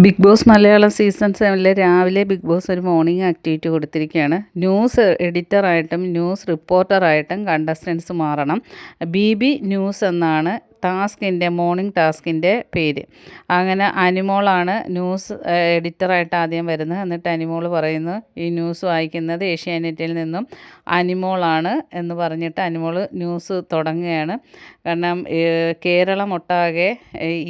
Big boss Malayalam season സെവനിലെ രാവിലെ big boss ഒരു മോർണിംഗ് ആക്ടിവിറ്റി കൊടുത്തിരിക്കുകയാണ്. ന്യൂസ് എഡിറ്ററായിട്ടും ന്യൂസ് റിപ്പോർട്ടറായിട്ടും കണ്ടസ്റ്റൻസ് മാറണം. ബി ബി ന്യൂസ് എന്നാണ് ടാസ്കിന്റെ മോർണിംഗ് ടാസ്കിന്റെ പേര്. അങ്ങനെ അനിമോളാണ് ന്യൂസ് എഡിറ്ററായിട്ട് ആദ്യം വരുന്നത്. എന്നിട്ട് അനിമോൾ പറയുന്നു ഈ ന്യൂസ് വായിക്കുന്നത് ഏഷ്യാനെറ്റിൽ നിന്നും അനിമോളാണ് എന്ന് പറഞ്ഞിട്ട് അനിമോൾ ന്യൂസ് തുടങ്ങുകയാണ്. കാരണം കേരളം ഒട്ടാകെ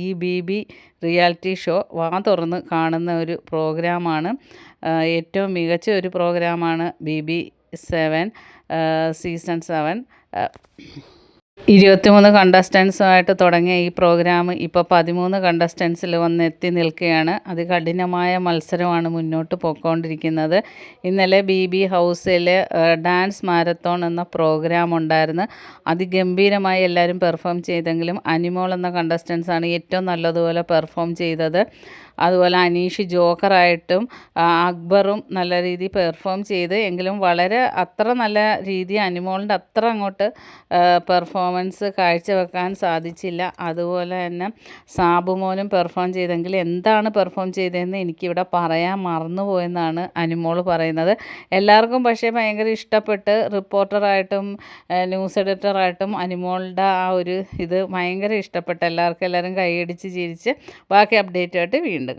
ഈ ബി ബി റിയാലിറ്റി ഷോ വാ തുറന്ന് കാണുന്ന ഒരു പ്രോഗ്രാമാണ്. ഏറ്റവും മികച്ച ഒരു പ്രോഗ്രാമാണ് B B seven season seven. ഇരുപത്തിമൂന്ന് കണ്ടസ്റ്റൻസുമായിട്ട് തുടങ്ങിയ ഈ പ്രോഗ്രാം ഇപ്പോൾ പതിമൂന്ന് കണ്ടസ്റ്റൻസിൽ വന്ന് എത്തി നിൽക്കുകയാണ്. അതികഠിനമായ മത്സരമാണ് മുന്നോട്ട് പോയിക്കൊണ്ടിരിക്കുന്നത്. ഇന്നലെ ബി ബി ഹൗസിൽ ഡാൻസ് മാരത്തോൺ എന്ന പ്രോഗ്രാം ഉണ്ടായിരുന്നു. അതിഗംഭീരമായി എല്ലാവരും പെർഫോം ചെയ്തെങ്കിലും അനിമോൾ എന്ന കണ്ടസ്റ്റൻസാണ് ഏറ്റവും നല്ലതുപോലെ പെർഫോം ചെയ്തത്. അതുപോലെ അനീഷ് ജോക്കറായിട്ടും അക്ബറും നല്ല രീതിയിൽ പെർഫോം ചെയ്ത് എങ്കിലും വളരെ അത്ര നല്ല രീതി അനിമോളിന്റെ അത്ര അങ്ങോട്ട് പെർഫോമൻസ് കാഴ്ചവെക്കാൻ സാധിച്ചില്ല. അതുപോലെ തന്നെ സാബുമോനും പെർഫോം ചെയ്തെങ്കിൽ എന്താണ് പെർഫോം ചെയ്തതെന്ന് എനിക്കിവിടെ പറയാൻ മറന്നുപോയെന്നാണ് അനുമോൾ പറയുന്നത്. എല്ലാവർക്കും പക്ഷേ ഭയങ്കര ഇഷ്ടപ്പെട്ട് റിപ്പോർട്ടറായിട്ടും ന്യൂസ് എഡിറ്ററായിട്ടും അനുമോളുടെ ആ ഒരു ഇത് ഭയങ്കര ഇഷ്ടപ്പെട്ട് എല്ലാവർക്കും എല്ലാവരും കൈയടിച്ച് ചിരിച്ച് ബാക്കി അപ്ഡേറ്റുമായിട്ട് വീണ്ടും